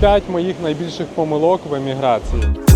5 моїх найбільших помилок в еміграції.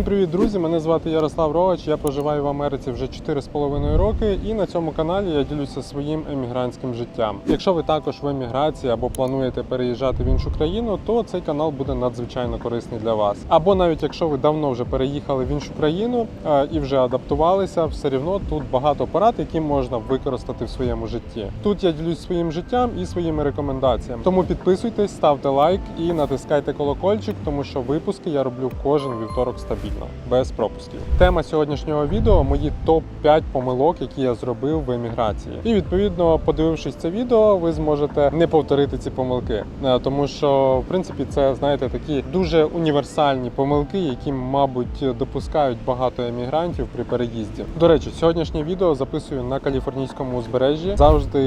Всім привіт, друзі! Мене звати Ярослав Ровач. Я проживаю в Америці вже 4,5 роки, і на цьому каналі я ділюся своїм емігрантським життям. Якщо ви також в еміграції або плануєте переїжджати в іншу країну, то цей канал буде надзвичайно корисний для вас. Або навіть якщо ви давно вже переїхали в іншу країну е, і вже адаптувалися, все рівно тут багато порад, які можна використати в своєму житті. Тут я ділюсь своїм життям і своїми рекомендаціями. Тому підписуйтесь, ставте лайк і натискайте колокольчик, тому що випуски я роблю кожен вівторок стабільно, без пропусків. Тема сьогоднішнього відео мої топ 5 помилок, які я зробив в еміграції. І відповідно, подивившись це відео, ви зможете не повторити ці помилки, Е, тому що в принципі це знаєте такі дуже універсальні помилки, які, мабуть, допускають багато емігрантів при переїзді. До речі, сьогоднішнє відео записую на каліфорнійському узбережжі. Завжди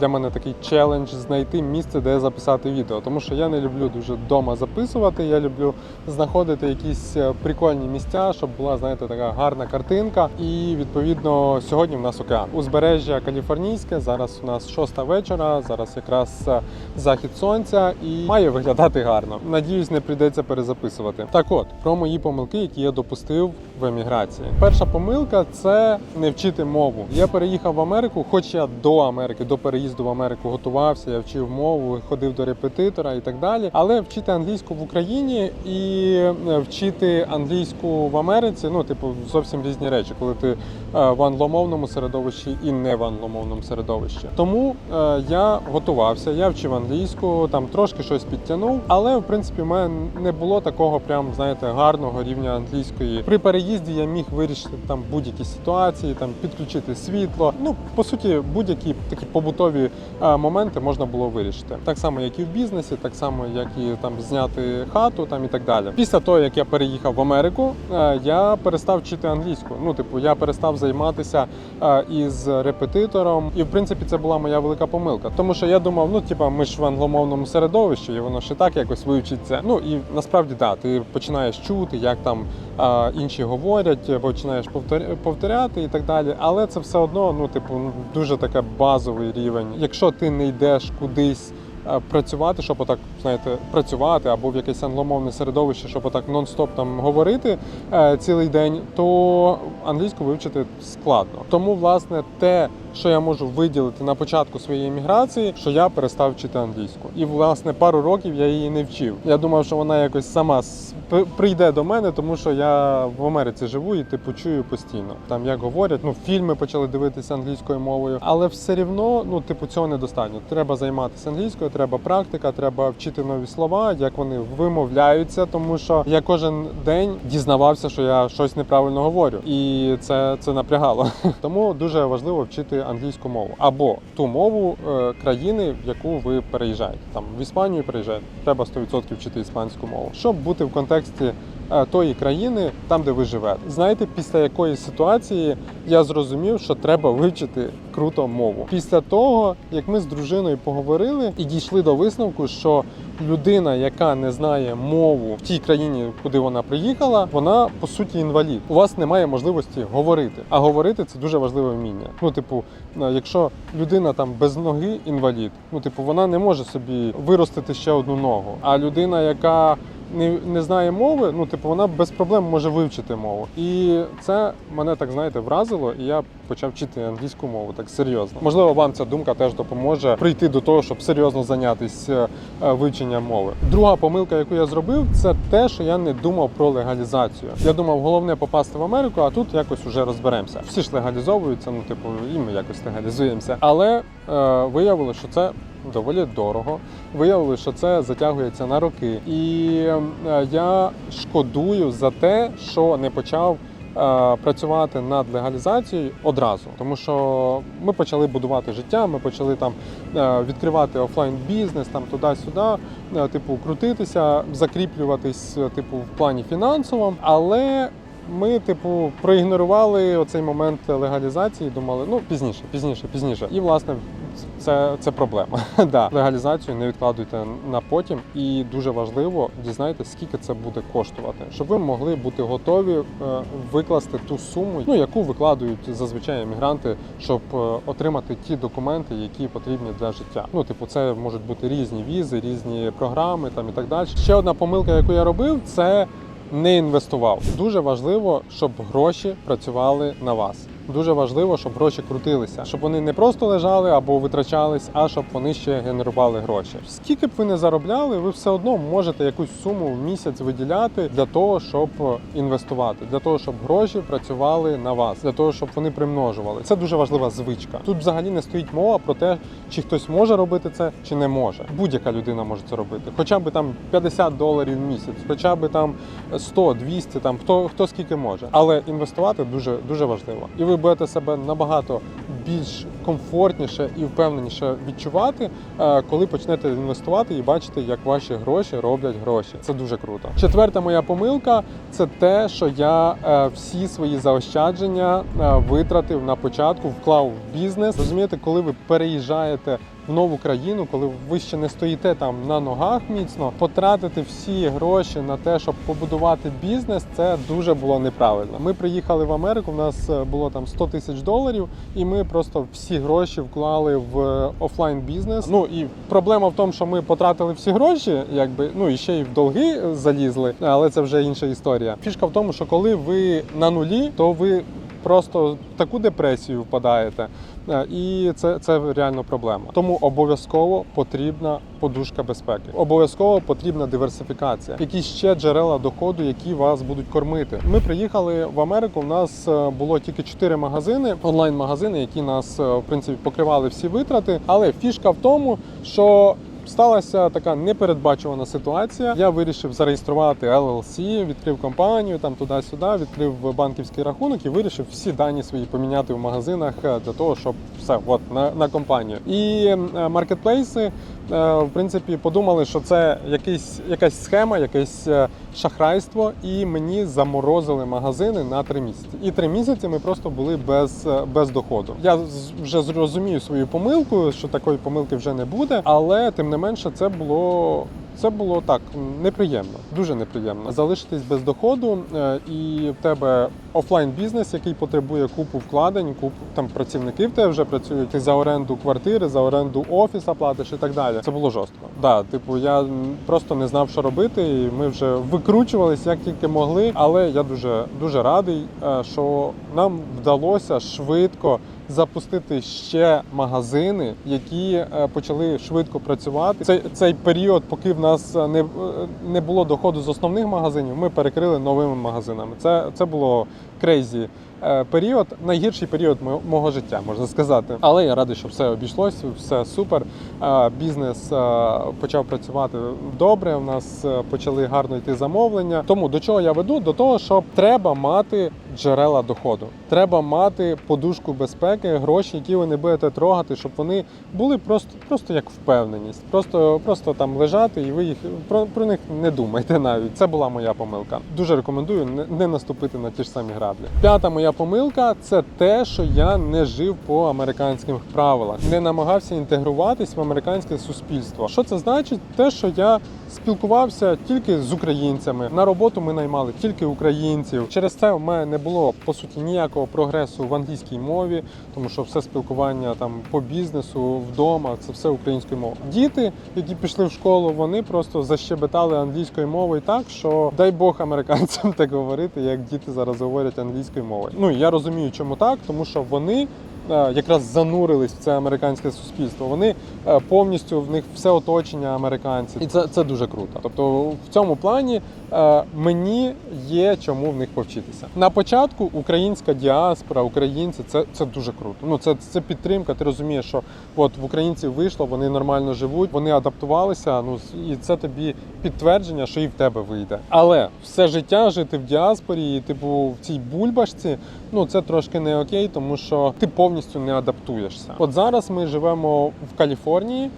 для мене такий челендж знайти місце, де записати відео, тому що я не люблю дуже вдома записувати. Я люблю знаходити якісь е, прикольні місця, щоб була знаєте така гарна картинка. І відповідно сьогодні в нас океан. Узбережжя Каліфорнійське. Зараз у нас шоста вечора. Зараз якраз е, захід сонця і має виглядати гарно. Надіюсь, не прийдеться перезаписувати. Так от про мої помилки, які я допустив в еміграції. Перша помилка це не вчити мову. Я переїхав в Америку, хоч я до Америки, до переїзду в Америку готувався, я вчив мову, ходив до репетитора і так далі. Але вчити англійську в Україні і е, вчити англійську в Америці, ну типу, зовсім різні речі, коли ти в англомовному середовищі і не в англомовному середовищі. Тому е, я готувався, я вчив англійську, там трошки щось підтягнув, але в принципі в мене не було такого прям знаєте гарного рівня англійської. При переїзді я міг вирішити там будь-які ситуації, там підключити світло. Ну по суті, будь-які такі побутові е, моменти можна було вирішити. Так само, як і в бізнесі, так само, як і там зняти хату, там і так далі. Після того, як я переїхав в Америку, е, я перестав вчити англійську. Ну, типу, я перестав займатися е, із репетитором, і в принципі це була моя велика помилка. Тому що я думав, ну типа, ми ж в англомовному середовищі, і воно ще так якось вивчиться. Ну і насправді да, ти починаєш чути, як там інші говорять, починаєш повторяти і так далі. Але це все одно, ну, типу, дуже таке базовий рівень. Якщо ти не йдеш кудись. Е, Працювати, щоб отак знаєте, працювати або в якесь англомовне середовище, щоб отак нон-стоп там говорити е, цілий день, то англійську вивчити складно. Тому, власне, те, що я можу виділити на початку своєї міграції, що я перестав вчити англійську. І власне пару років я її не вчив. Я думав, що вона якось сама прийде до мене, тому що я в Америці живу і типу чую постійно. Там як говорять, ну фільми почали дивитися англійською мовою, але все рівно, ну типу, цього недостатньо. Треба займатися англійською, треба практика, треба вчити нові слова, як вони вимовляються, тому що я кожен день дізнавався, що я щось неправильно говорю, і це, це напрягало. Тому дуже важливо вчити англійську мову або ту мову е, країни, в яку ви переїжджаєте. Там в Іспанію переїжджаєте, треба 100% вчити іспанську мову, щоб бути в контексті е, тої країни, там де ви живете. Знаєте, після якої ситуації я зрозумів, що треба вивчити круто мову. Після того, як ми з дружиною поговорили і дійшли до висновку, що людина, яка не знає мову в тій країні, куди вона приїхала, вона по суті інвалід. У вас немає можливості говорити. А говорити це дуже важливе вміння. Ну, типу, е, якщо людина там без ноги інвалід, ну типу, вона не може собі виростити ще одну ногу. А людина, яка не, не знає мови, ну типу вона без проблем може вивчити мову. І це мене так знаєте вразило, і я почав вчити англійську мову так серйозно. Можливо, вам ця думка теж допоможе прийти до того, щоб серйозно зайнятися е, вивченням мови. Друга помилка, яку я зробив, це те, що я не думав про легалізацію. Я думав, головне попасти в Америку, а тут якось уже розберемося. Всі ж легалізовуються, ну типу, і ми якось легалізуємося. Але е, виявилося, що це доволі дорого. Виявилося, що це затягується на роки. І е, я шкодую за те, що не почав. е, Працювати над легалізацією одразу, тому що ми почали будувати життя, ми почали там е, відкривати офлайн бізнес, там туди-сюди, типу, крутитися, закріплюватись, типу, в плані фінансовому. Але ми, типу, проігнорували оцей момент легалізації, думали, ну пізніше, пізніше, пізніше. І власне це, це проблема. да. Легалізацію не відкладуйте на потім, і дуже важливо дізнайтесь, скільки це буде коштувати, щоб ви могли бути готові е, викласти ту суму, ну яку викладають зазвичай емігранти, щоб е, отримати ті документи, які потрібні для життя. Ну, типу, це можуть бути різні візи, різні програми там і так далі. Ще одна помилка, яку я робив, це не інвестував. Дуже важливо, щоб гроші працювали на вас. Дуже важливо, щоб гроші крутилися, щоб вони не просто лежали або витрачались, а щоб вони ще генерували гроші. Скільки б ви не заробляли, ви все одно можете якусь суму в місяць виділяти для того, щоб інвестувати, для того, щоб гроші працювали на вас, для того, щоб вони примножували. Це дуже важлива звичка. Тут взагалі не стоїть мова про те, чи хтось може робити це, чи не може. Будь-яка людина може це робити. Хоча б там 50 доларів в місяць, хоча б там 100, 200, там хто хто скільки може. Але інвестувати дуже дуже важливо. І ви будете себе набагато більш комфортніше і впевненіше відчувати, е, коли почнете інвестувати і бачите, як ваші гроші роблять гроші. Це дуже круто. Четверта моя помилка це те, що я е, всі свої заощадження е, витратив на початку, вклав в бізнес. Розумієте, коли ви переїжджаєте в нову країну, коли ви ще не стоїте там на ногах міцно, потратити всі гроші на те, щоб побудувати бізнес, це дуже було неправильно. Ми приїхали в Америку. У нас було там 100 тисяч доларів, і ми просто всі гроші вклали в е, офлайн бізнес. Ну і проблема в тому, що ми потратили всі гроші, якби ну і ще й в долги залізли, але це вже інша історія. Фішка в тому, що коли ви на нулі, то ви просто в таку депресію впадаєте. Е, І це, це реально проблема. Тому обов'язково потрібна подушка безпеки. Обов'язково потрібна диверсифікація. Якісь ще джерела доходу, які вас будуть кормити. Ми приїхали в Америку. У нас е, було тільки 4 магазини, онлайн-магазини, які нас е, в принципі покривали всі витрати. Але фішка в тому, що Сталася така непередбачувана ситуація. Я вирішив зареєструвати LLC, відкрив компанію там туди-сюди, відкрив банківський рахунок і вирішив всі дані свої поміняти в магазинах е, для того, щоб все от на, на компанію. І е, маркетплейси, в принципі, подумали, що це якийсь якась схема, якесь е, шахрайство, і мені заморозили магазини на три місяці. І три місяці ми просто були без, е, без доходу. Я вже зрозумію свою помилку, що такої помилки вже не буде, але тим не менше, це було. Це було так неприємно, дуже неприємно. Залишитись без доходу, е, і в тебе офлайн бізнес, який потребує купу вкладень, купу там працівники в тебе вже працюють. За оренду квартири, за оренду офіса платиш і так далі. Це було жорстко. Да, типу, я просто не знав, що робити, і ми вже викручувались як тільки могли. Але я дуже дуже радий, е, що нам вдалося швидко запустити ще магазини, які е, почали швидко працювати. Цей, цей період, поки в нас е, не, не було доходу з основних магазинів, ми перекрили новими магазинами. Це, це було crazy. Е, Період, найгірший період мо- мого життя, можна сказати. Але я радий, що все обійшлось, все супер. Е, Бізнес е, почав працювати добре. У нас почали гарно йти замовлення. Тому до чого я веду? До того, що треба мати джерела доходу. Треба мати подушку безпеки, гроші, які ви не будете трогати, щоб вони були просто, просто як впевненість. Просто, просто там лежати, і ви їх про, про них не думайте навіть. Це була моя помилка. Дуже рекомендую не наступити на ті ж самі граблі. П'ята моя помилка це те, що я не жив по американських правилах, не намагався інтегруватись в американське суспільство. Що це значить? Те, що я спілкувався тільки з українцями. На роботу ми наймали тільки українців. Через це в мене не було по суті ніякого прогресу в англійській мові, тому що все спілкування там по бізнесу вдома це все українською мовою. Діти, які пішли в школу, вони просто защебетали англійською мовою так, що дай Бог американцям так говорити, як діти зараз говорять англійською мовою. Ну я розумію, чому так, тому що вони. Е, Якраз занурились в це американське суспільство. Вони е, повністю в них все оточення американців, і це, це дуже круто. Тобто, в цьому плані е, мені є чому в них повчитися. На початку українська діаспора, українці це, це дуже круто. Ну це, це підтримка. Ти розумієш, що от в українців вийшло, вони нормально живуть, вони адаптувалися. Ну і це тобі підтвердження, що і в тебе вийде. Але все життя жити в діаспорі, і, типу, в цій бульбашці, ну це трошки не окей, тому що ти повністю не адаптуєшся. От зараз ми живемо в Каліфорнії.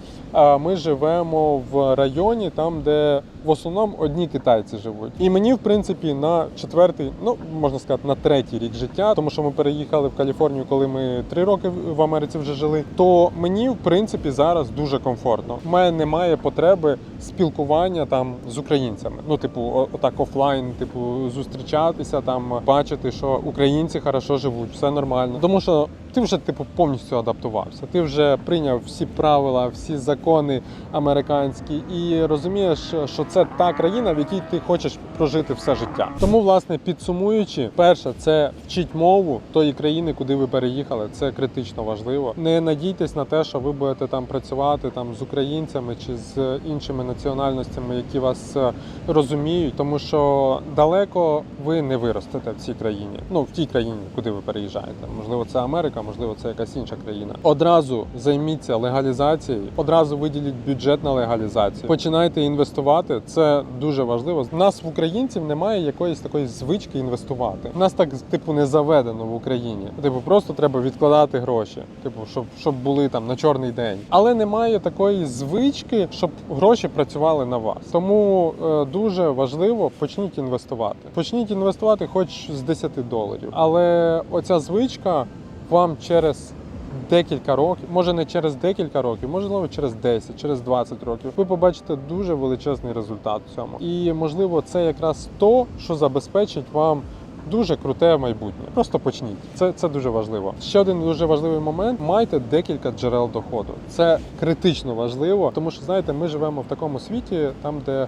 Ми живемо в районі, там де в основному одні китайці живуть. І мені, в принципі, на четвертий, ну можна сказати, на третій рік життя, тому що ми переїхали в Каліфорнію, коли ми три роки в Америці вже жили. То мені, в принципі, зараз дуже комфортно. У мене немає потреби спілкування там з українцями. Ну, типу, отак офлайн, типу, зустрічатися, там бачити, що українці хорошо живуть, все нормально. Тому що ти вже типу повністю адаптувався. Ти вже прийняв всі правила, всі закони американські, і розумієш, що це та країна, в якій ти хочеш прожити все життя. Тому, власне, підсумуючи, перше, це вчить мову тої країни, куди ви переїхали. Це критично важливо. Не надійтесь на те, що ви будете там працювати там з українцями чи з іншими національностями, які вас е, розуміють, тому що далеко ви не виростете в цій країні. Ну в тій країні, куди ви переїжджаєте. Можливо, це Америка, можливо, це якась інша країна. Одразу займіться легалізацією, одразу виділіть бюджет на легалізацію. Починайте інвестувати. Це дуже важливо. Нас в українців немає якоїсь такої звички інвестувати. У нас так типу не заведено в Україні. Типу, просто треба відкладати гроші, типу, щоб щоб були там на чорний день. Але немає такої звички, щоб гроші працювали на вас. Тому е, дуже важливо почніть інвестувати. Почніть інвестувати, хоч з 10 доларів. Але оця звичка вам через декілька років, може не через декілька років, можливо, через 10, через 20 років, ви побачите дуже величезний результат в цьому. І можливо, це якраз то, що забезпечить вам. Дуже круте майбутнє. Просто почніть. Це, це дуже важливо. Ще один дуже важливий момент: майте декілька джерел доходу. Це критично важливо, тому що знаєте, ми живемо в такому світі, там де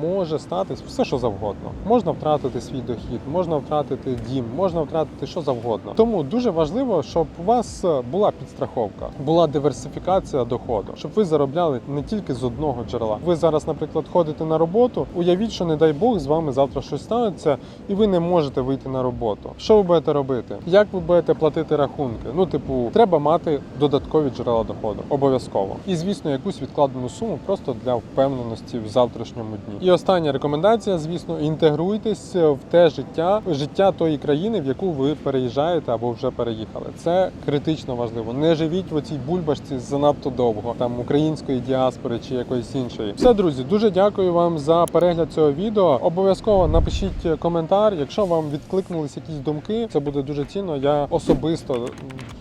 може статись все, що завгодно. Можна втратити свій дохід, можна втратити дім, можна втратити що завгодно. Тому дуже важливо, щоб у вас е, була підстраховка, була диверсифікація доходу, щоб ви заробляли не тільки з одного джерела. Ви зараз, наприклад, ходите на роботу. Уявіть, що не дай Бог з вами завтра щось станеться, і ви не можете вийти на роботу. Що ви будете робити? Як ви будете платити рахунки? Ну, типу, треба мати додаткові джерела доходу, обов'язково. І звісно, якусь відкладену суму просто для впевненості в завтрашньому дні. І остання рекомендація, звісно, інтегруйтесь в те життя, життя тої країни, в яку ви переїжджаєте або вже переїхали. Це критично важливо. Не живіть в оцій бульбашці занадто довго, там української діаспори чи якоїсь іншої. Все, друзі, дуже дякую вам за перегляд цього відео. Обов'язково напишіть коментар, якщо вам відкликнулись якісь думки. Це буде дуже цінно. Я особисто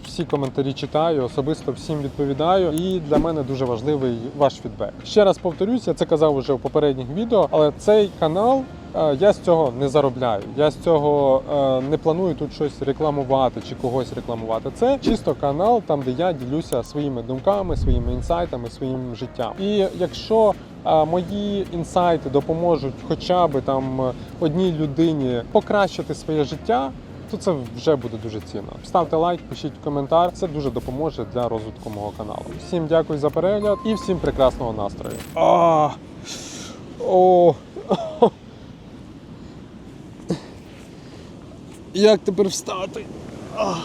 всі коментарі читаю, особисто всім відповідаю. І для мене дуже важливий ваш фідбек. Ще раз повторюсь, я це казав уже в попередніх відео, але цей канал. е, Я з цього не заробляю. Я з цього е, не планую тут щось рекламувати чи когось рекламувати. Це чисто канал, там де я ділюся своїми думками, своїми інсайтами, своїм життям. І якщо е, мої інсайти допоможуть хоча б там одній людині покращити своє життя. То це вже буде дуже цінно. Ставте лайк, пишіть коментар. Це дуже допоможе для розвитку мого каналу. Всім дякую за перегляд і всім прекрасного настрою. А, о, Як тепер встати? А.